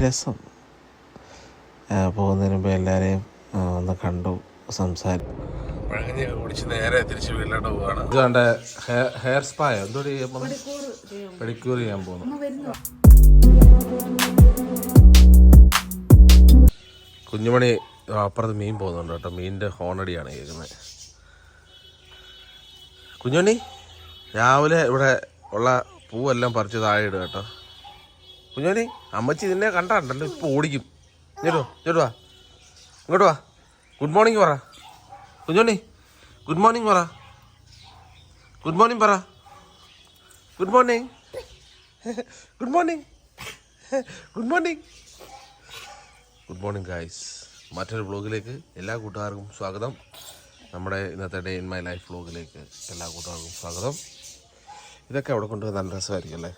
രസം. ആ, പോകുന്നതിന് മുമ്പ് എല്ലാവരെയും ഒന്ന് കണ്ടു സംസാരിച്ചു പഴകഞ്ഞി കുടിച്ച് നേരെ തിരിച്ച് വീട്ടിലോട്ട് പോവാണ്. ഇതാണ്ട് ഹെയർ സ്പായോ എന്തോ ചെയ്യാൻ പോകുന്നു. പെഡിക്യൂർ ചെയ്യാൻ പോകുന്നു. കുഞ്ഞുമണി അപ്പുറത്ത് മീൻ പോകുന്നുണ്ട് കേട്ടോ. മീനിന്റെ ഹോണടിയാണ് കേൾക്കുന്നത്. കുഞ്ഞുമണി രാവിലെ ഇവിടെ ഉള്ള പൂവെല്ലാം പറിച്ച് താഴെ ഇടുക കേട്ടോ. കുഞ്ഞുമണി അമ്മച്ചി ഇതിനെ കണ്ടാണ്ടല്ലോ ഇപ്പൊ ഓടിക്കും. ഇങ്ങോട്ട് ഇങ്ങോട്ട് വാ. ഇങ്ങോട്ട് വാ. ഗുഡ് മോർണിംഗ് പറ. കുഞ്ഞോണി ഗുഡ് മോർണിംഗ് പറ. ഗുഡ് മോർണിംഗ് പറ. Good morning good morning good morning good morning guys മറ്റൊരു വ്ളോഗിലേക്ക് എല്ലാ കൂട്ടുകാർക്കും സ്വാഗതം. നമ്മുടെ ഇന്നത്തെ ഡേ ഇൻ മൈ ലൈഫ് വ്ളോഗിലേക്ക് എല്ലാ കൂട്ടുകാർക്കും സ്വാഗതം. ഇതൊക്കെ അവിടെ കൊണ്ടുപോകാൻ നല്ല രസമായിരിക്കും അല്ലേ?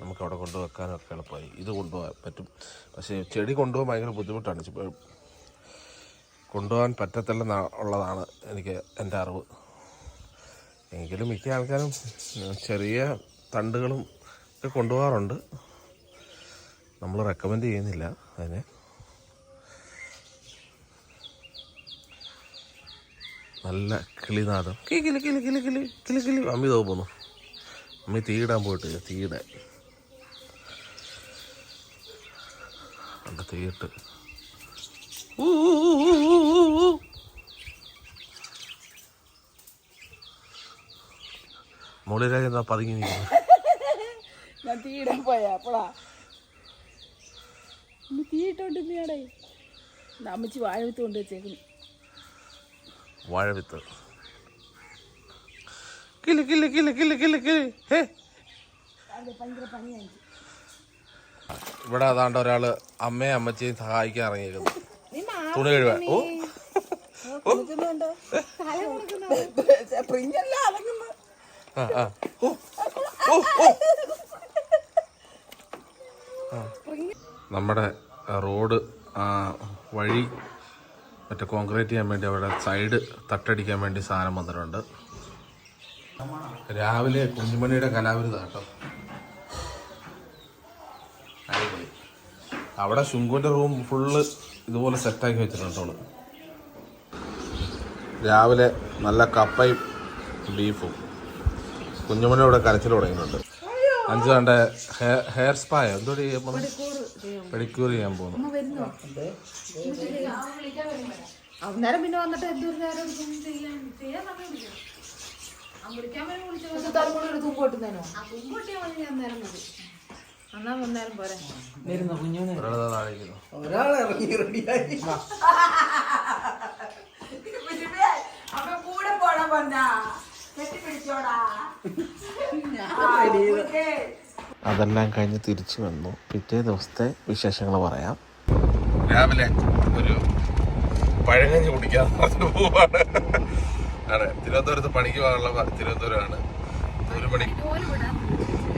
നമുക്ക് അവിടെ കൊണ്ടുവെക്കാനൊക്കെ എളുപ്പമായി. ഇത് കൊണ്ടുപോകാൻ പറ്റും. പക്ഷേ ചെടി കൊണ്ടുപോകാൻ ഭയങ്കര ബുദ്ധിമുട്ടാണ്. കൊണ്ടുപോകാൻ പറ്റത്തില്ലെന്ന ഉള്ളതാണ് എനിക്ക് എന്റെ അറിവ്. എങ്കിലും മിക്ക ആൾക്കാരും ചെറിയ തണ്ടുകളും ഒക്കെ കൊണ്ടുപോകാറുണ്ട്. നമ്മൾ റെക്കമെൻഡ് ചെയ്യുന്നില്ല അതിനെ. നല്ല കിളിനാദം കിളി കിളി കിളി കിളി കിളി കിളി അമ്മി പോന്നു അമ്മി തീയിടാൻ പോയിട്ട് തീയിടാൻ. ഊ. മുകളിലായി എന്താ പതുങ്ങി നിൽക്കുന്നു ഞാൻ തീയിടാൻ പോയാ അപ്പോളാ ഇനി തീയിട്ടോണ്ട് നീയാടേ അമ്മച്ചി വാഴ വിത്ത് കൊണ്ട് വെച്ചേക്കുന്നു. വാഴവിത്ത്. കിളി കിളി കിളി കിളി കിളി കിളി ഭയങ്കര പനിയാണ് ഇവിടെ അതാണ്ട് ഒരാൾ അമ്മയും അമ്മച്ചിയും സഹായിക്കാൻ ഇറങ്ങിയിരിക്കുന്നു. തുണി കഴുകാൻ. ഓ. നമ്മുടെ റോഡ് വഴി മറ്റേ കോൺക്രീറ്റ് ചെയ്യാൻ വേണ്ടി അവിടെ സൈഡ് തട്ടടിക്കാൻ വേണ്ടി സാധനം വന്നിട്ടുണ്ട്. രാവിലെ കുഞ്ഞുമണിയുടെ കലാവിരുത കേട്ടോ. അടിപൊളി. അവിടെ ശുങ്കുവിന്റെ റൂം ഫുള്ള് ഇതുപോലെ സെറ്റാക്കി വെച്ചിട്ടുണ്ട് അവൾ. രാവിലെ നല്ല കപ്പയും ബീഫും. കുഞ്ഞുമണി ഇവിടെ കരച്ചിൽ തുടങ്ങിയിട്ടുണ്ട്. അഞ്ചു കണ്ട ഹെയർ സ്പായ എന്തോ ചെയ്യാൻ പോകുന്നു? പെഡിക്യൂർ ചെയ്യാൻ പോകുന്നു. അന്നേരം പിന്നെ വന്നിട്ട് എന്തൊരു നേരം തുമ്പോട്ടുന്നേനോ എന്നാ വന്നേരം പോരെ. ഒരാളെ താഴേക്കുന്നു കൂടെ പോണം പറഞ്ഞ. കെട്ടിപ്പിടിച്ചോടാ. അതെല്ലാം കഴിഞ്ഞ് തിരിച്ചു വന്നു. പിറ്റേ ദിവസത്തെ വിശേഷങ്ങൾ പറയാം. രാവിലെ ഒരു പഴങ്ങഞ്ഞ് കുടിക്കാൻ പോവാണ്. ആണ് തിരുവനന്തപുരത്ത് പണിക്ക് പോകാനുള്ള തിരുവനന്തപുരമാണ്. ഒരു മണി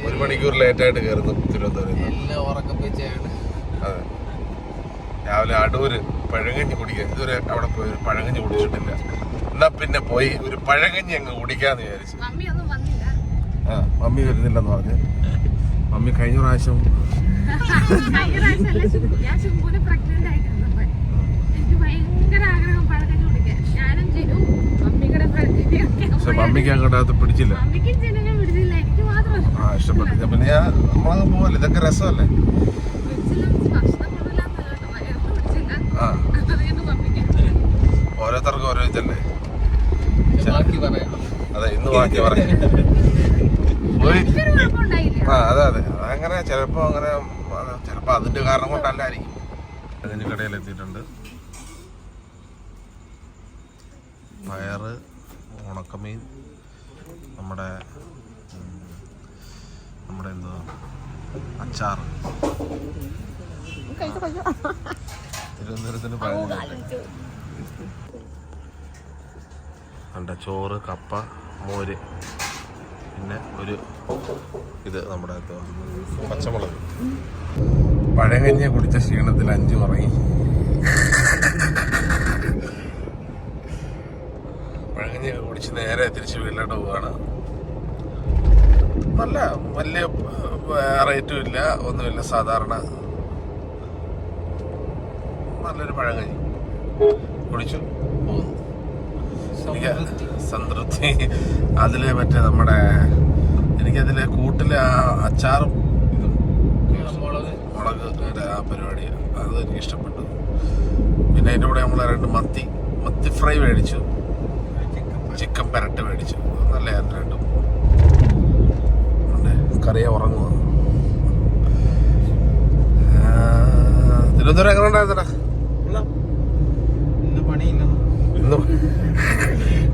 ഒരു മണിക്കൂർ ലേറ്റായിട്ട് കയറുന്നു തിരുവനന്തപുരം അതെ. രാവിലെ അടൂര് പഴങ്ങഞ്ഞി കുടിക്കാൻ ഇതുവരെ അവിടെ പോയി ഒരു പഴങ്ങഞ്ഞി കുടിച്ചിട്ടില്ല. എന്നാ പിന്നെ പോയി ഒരു പഴങ്ങഞ്ഞി അങ്ങ് കുടിക്കാന്ന് വിചാരിച്ചു. ആ മമ്മി വരുന്നില്ലെന്ന് പറഞ്ഞ്. മമ്മി കഴിഞ്ഞ പ്രാവശ്യം പക്ഷെ മമ്മിക്ക് അങ്ങോട്ടകത്ത് പിടിച്ചില്ല മമ്മിക്കും ജിനും വിടുന്നില്ല എനിക്ക് മാത്രമല്ല ആ ഇഷ്ടപ്പെട്ടില്ല പിന്നെ ഞാൻ നമ്മളങ്ങ് പോവല്ലേ? ഇതൊക്കെ രസമല്ലേ? ആ. ഓരോരുത്തർക്കും ഓരോ ഇതല്ലേ? അതെ ഇന്ന് ബാക്കി പറയാം ആ അതെ അതെ. അതങ്ങനെ ചിലപ്പോ അങ്ങനെ ചിലപ്പോ അതിന്റെ കാരണം കൊണ്ടല്ലായിരിക്കും. അതിന്റെ കടയിൽ എത്തിയിട്ടുണ്ട്. പയറ് ഉണക്കമീൻ നമ്മുടെ ഉം, നമ്മുടെ എന്താ അച്ചാർ കണ്ട ചോറ് കപ്പ മോര്. പിന്നെ ഒരു ഇത് നമ്മുടെ പച്ചമുളക്. പഴകഞ്ഞിയെ കുടിച്ച ക്ഷീണത്തിൽ അഞ്ചു ഉറങ്ങി പഴകഞ്ഞിയൊക്കെ കുടിച്ച് നേരെ തിരിച്ച് വീട്ടിലോട്ട് പോവാണ്. നല്ല വലിയ റേറ്റും ഇല്ല. ഒന്നുമില്ല. സാധാരണ നല്ലൊരു പഴം കഴിഞ്ഞു. കുടിച്ചു. പോകുന്നു സംതൃപ്തി. അതിൽ മറ്റേ നമ്മുടെ എനിക്കതിലെ കൂട്ടിലെ ആ അച്ചാറും മുളക്. മുളക് ആ പരിപാടി. അത് എനിക്ക് ഇഷ്ടപ്പെട്ടു. പിന്നെ അതിന്റെ കൂടെ നമ്മൾ രണ്ട് മത്തി മത്തി ഫ്രൈ മേടിച്ചു. ചിക്കൻ പെരട്ട് മേടിച്ചു. നല്ലതായിരുന്നു രണ്ടും. കറിയെ ഉറങ്ങുക തിരുവനന്തപുരം എങ്ങനെ ഉണ്ടായിരുന്നടാ?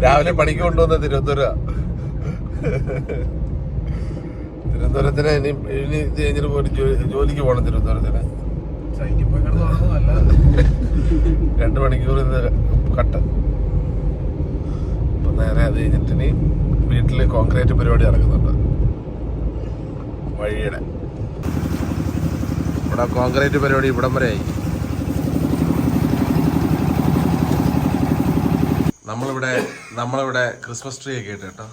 രാവിലെ പണിക്ക് കൊണ്ടുവന്ന തിരുവനന്തപുരം. തിരുവനന്തപുരത്തിന് ഇനി ഇനി ഇത് കഴിഞ്ഞിട്ട് ജോ- ജോലിക്ക് പോകണം തിരുവനന്തപുരത്തിന്. പോയി രണ്ട് മണിക്കൂർ ഇന്ന് കട്ട്. അപ്പൊ നേരെ അത് കഴിഞ്ഞിട്ട് ഇനി വീട്ടിൽ കോൺക്രീറ്റ് പരിപാടി നടക്കുന്നുണ്ട്. വഴിയുടെ. ഇവിടെ കോൺക്രീറ്റ് പരിപാടി ഇവിടം വരെ ആയി. നമ്മളിവിടെ നമ്മളിവിടെ ക്രിസ്മസ് ട്രീ ഒക്കെ ഇട്ട് കേട്ടോ.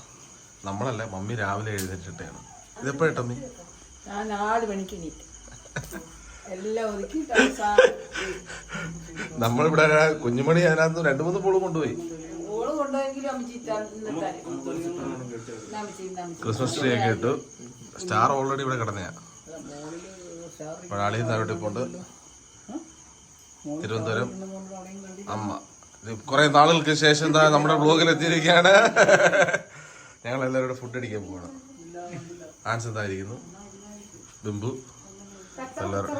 നമ്മളല്ല മമ്മി രാവിലെ എഴുന്നേറ്റിട്ടാണ് ഇതെപ്പോ ടമ്മി ഞാൻ നാല് മണിക്ക് എണീറ്റ്. നമ്മളിവിടെ കുഞ്ഞുമണി അതിനകത്ത് രണ്ടു മൂന്ന് പോൾ കൊണ്ടുപോയി. ക്രിസ്മസ് ട്രീ ഒക്കെ ഇട്ടു. സ്റ്റാർ ഓൾറെഡി ഇവിടെ കിടന്നയാ. പഴാളി താഴോട്ട് പോണ്ട്. തിരുവനന്തപുരം. അമ്മ. കുറെ നാളുകൾക്ക് ശേഷം എന്താ നമ്മുടെ ബ്ലോഗിൽ എത്തിയിരിക്കുകയാണ്. ഞങ്ങൾ എല്ലാവരും ഫുഡ് അടിക്കാൻ പോവാണ്. ആൻസ് എന്തായിരിക്കുന്നു ബിംബു. എല്ലാവരും.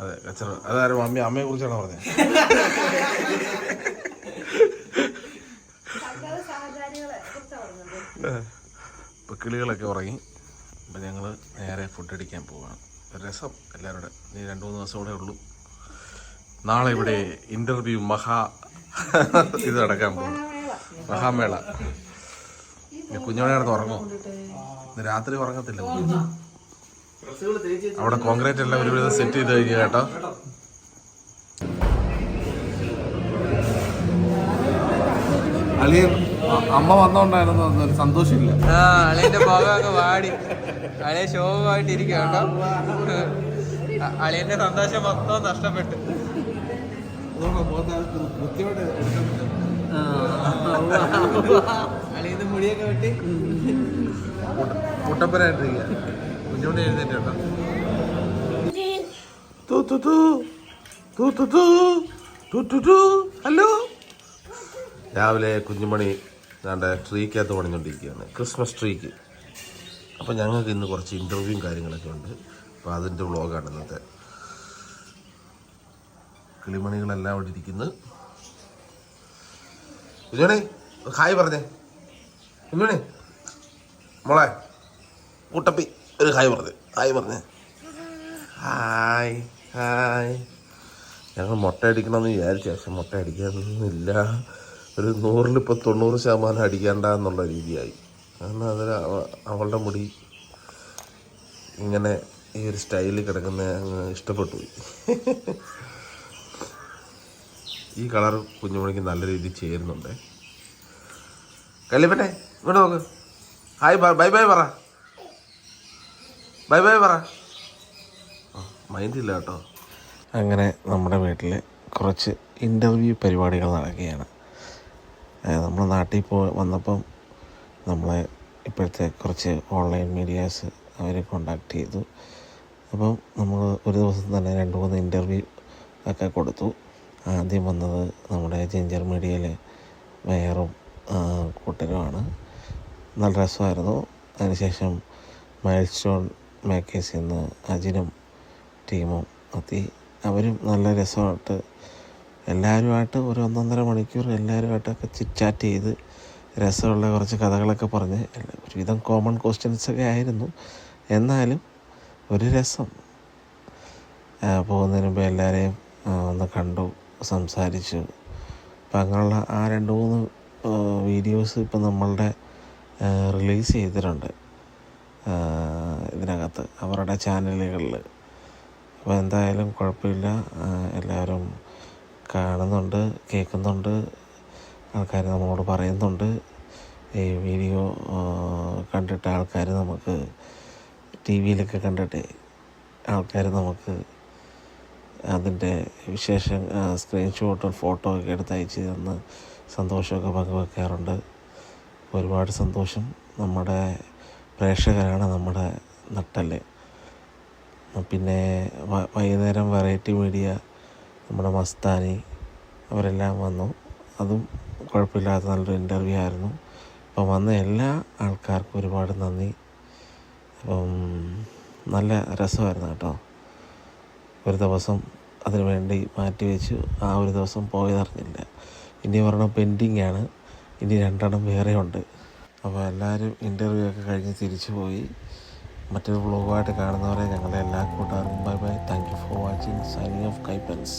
അതെ കച്ചറ. അതാരും അമ്മ അമ്മയെ കുറിച്ചാണ് പറഞ്ഞത്. ഇപ്പൊ കിളികളൊക്കെ ഉറങ്ങി. അപ്പം ഞങ്ങൾ നേരെ ഫുഡ് അടിക്കാൻ പോവാണ്. രസം എല്ലാവരുടെ ഇനി രണ്ട് മൂന്ന് ദിവസം കൂടെ ഉള്ളൂ. നാളെ ഇവിടെ ഇന്റർവ്യൂ മഹാ ഇത് നടക്കാൻ പോകും മഹാമേള. ഇനി കുഞ്ഞോടെ നടന്ന് ഉറങ്ങും. ഇന്ന് രാത്രി ഉറങ്ങത്തില്ല. അവിടെ കോൺക്രീറ്റ് എല്ലാം ഒരുവിധം സെറ്റ് ചെയ്ത് കഴിഞ്ഞു കേട്ടോ. അളിയൻ അമ്മ വന്നോണ്ടായിരുന്നു ഒരു സന്തോഷമില്ല. ആ അളിയന്റെ ഭാഗമൊക്കെ അങ്ങ് വാടി. അളിയ ശോകമായിട്ട് ഇരിക്കുക കേട്ടോ. അളിയന്റെ സന്തോഷം മൊത്തം നഷ്ടപ്പെട്ടു. അളിയന്റെ മുടിയൊക്കെ വെട്ടി. എഴുന്നേറ്റോ ഹലോ. രാവിലെ കുഞ്ഞുമണി ഞങ്ങളുടെ ട്രീക്കകത്ത് പണിഞ്ഞുകൊണ്ടിരിക്കുകയാണ് ക്രിസ്മസ് ട്രീക്ക് അപ്പോൾ ഞങ്ങൾക്ക് ഇന്ന് കുറച്ച് ഇന്റർവ്യൂവും കാര്യങ്ങളൊക്കെ ഉണ്ട്. അപ്പോൾ അതിന്റെ വ്ളോഗാണ് ഇന്നത്തെ. കിളിമണികളെല്ലാം അവിടെ ഇരിക്കുന്നു. കുഞ്ഞുമണി ഹായ് പറഞ്ഞേ. കുഞ്ഞുമണി മോളെ കൂട്ടപ്പി ഒരു ഹായ് പറഞ്ഞു. ഹായ് പറഞ്ഞേ. Hi hi. ഞങ്ങൾ മുട്ട അടിക്കണമെന്ന് വിചാരിച്ചു പക്ഷെ മുട്ട അടിക്കാനൊന്നുമില്ല. ഒരു നൂറിലിപ്പോൾ തൊണ്ണൂറ് ശതമാനം അടിക്കേണ്ട എന്നുള്ള രീതിയായി. കാരണം അതിൽ അവ- അവളുടെ മുടി ഇങ്ങനെ ഈ ഒരു സ്റ്റൈലിൽ കിടക്കുന്ന ഇഷ്ടപ്പെട്ടു. ഈ കളർ കുഞ്ഞുമണിക്ക് നല്ല രീതിയിൽ ചേരുന്നുണ്ട്. കല്ലിപ്പനെ ഇങ്ങോട്ട് നോക്ക്. ഹായ് ബൈ ബൈ പറ. ബൈ ബൈ പറ. മൈൻഡില്ല കേട്ടോ. അങ്ങനെ നമ്മുടെ വീട്ടിൽ കുറച്ച് ഇന്റർവ്യൂ പരിപാടികൾ നടക്കുകയാണ്. നമ്മൾ നാട്ടിൽ പോ വന്നപ്പം നമ്മളെ ഇപ്പോഴത്തെ കുറച്ച് ഓൺലൈൻ മീഡിയാസ് അവരെ കോണ്ടാക്ട് ചെയ്തു. അപ്പം നമ്മൾ ഒരു ദിവസം തന്നെ രണ്ട് മൂന്ന് ഇന്റർവ്യൂ ഒക്കെ കൊടുത്തു. ആദ്യം വന്നത് നമ്മുടെ ജിഞ്ചർ മീഡിയയിലെ മേയറും കൂട്ടരുമാണ്. നല്ല രസമായിരുന്നു. അതിനുശേഷം മൈൽ സ്റ്റോൺ മേക്കേഴ്സിൽ നിന്ന് അജിനും ടീമും എത്തി. അവരും നല്ല രസമായിട്ട് എല്ലാവരുമായിട്ട് ഒരു ഒന്നൊന്നര മണിക്കൂർ എല്ലാവരുമായിട്ടൊക്കെ ചിറ്റാറ്റ് ചെയ്ത് രസമുള്ള കുറച്ച് കഥകളൊക്കെ പറഞ്ഞ് ഒരുവിധം കോമൺ ക്വസ്റ്റ്യൻസൊക്കെ ആയിരുന്നു. എന്നാലും ഒരു രസം. പോകുന്നതിന് മുമ്പ് എല്ലാവരെയും ഒന്ന് കണ്ടു സംസാരിച്ചു. അപ്പം അങ്ങനെയുള്ള ആ രണ്ട് മൂന്ന് വീഡിയോസ് ഇപ്പം നമ്മളുടെ റിലീസ് ചെയ്തിട്ടുണ്ട്. ഇതിനകത്ത് അവരുടെ ചാനലുകളിൽ അപ്പോൾ എന്തായാലും കുഴപ്പമില്ല. എല്ലാവരും കാണുന്നുണ്ട് കേൾക്കുന്നുണ്ട് ആൾക്കാർ നമ്മളോട് പറയുന്നുണ്ട്. ഈ വീഡിയോ കണ്ടിട്ട് ആൾക്കാർ നമുക്ക് ടി വിയിലൊക്കെ കണ്ടിട്ട് ആൾക്കാർ നമുക്ക് അതിന്റെ വിശേഷം സ്ക്രീൻഷോട്ടും ഫോട്ടോ ഒക്കെ എടുത്ത് അയച്ച് തന്ന് സന്തോഷമൊക്കെ പങ്കുവെക്കാറുണ്ട്. ഒരുപാട് സന്തോഷം നമ്മുടെ പ്രേക്ഷകരാണ് നമ്മുടെ നട്ടൽ പിന്നെ വൈകുന്നേരം വെറൈറ്റി മീഡിയ നമ്മുടെ മസ്താനി അവരെല്ലാം വന്നു. അതും കുഴപ്പമില്ലാത്ത നല്ലൊരു ഇന്റർവ്യൂ ആയിരുന്നു. അപ്പം വന്ന എല്ലാ ആൾക്കാർക്കും ഒരുപാട് നന്ദി. അപ്പം നല്ല രസമായിരുന്നു കേട്ടോ. ഒരു ദിവസം അതിനു വേണ്ടി മാറ്റി വെച്ചു. ആ ഒരു ദിവസം പോയതറിഞ്ഞില്ല. ഇനി ഒരെണ്ണം പെൻഡിങ് ആണ്. ഇനി രണ്ടെണ്ണം വേറെ ഉണ്ട് അപ്പോൾ എല്ലാവരും ഇന്റർവ്യൂ ഒക്കെ കഴിഞ്ഞ് തിരിച്ചു പോയി മറ്റൊരു വ്ളോഗുമായിട്ട് കാണുന്നവരെ ഞങ്ങളുടെ എല്ലാ കൂട്ടുകാർക്കും bye bye thank you for watching signing off Kaippans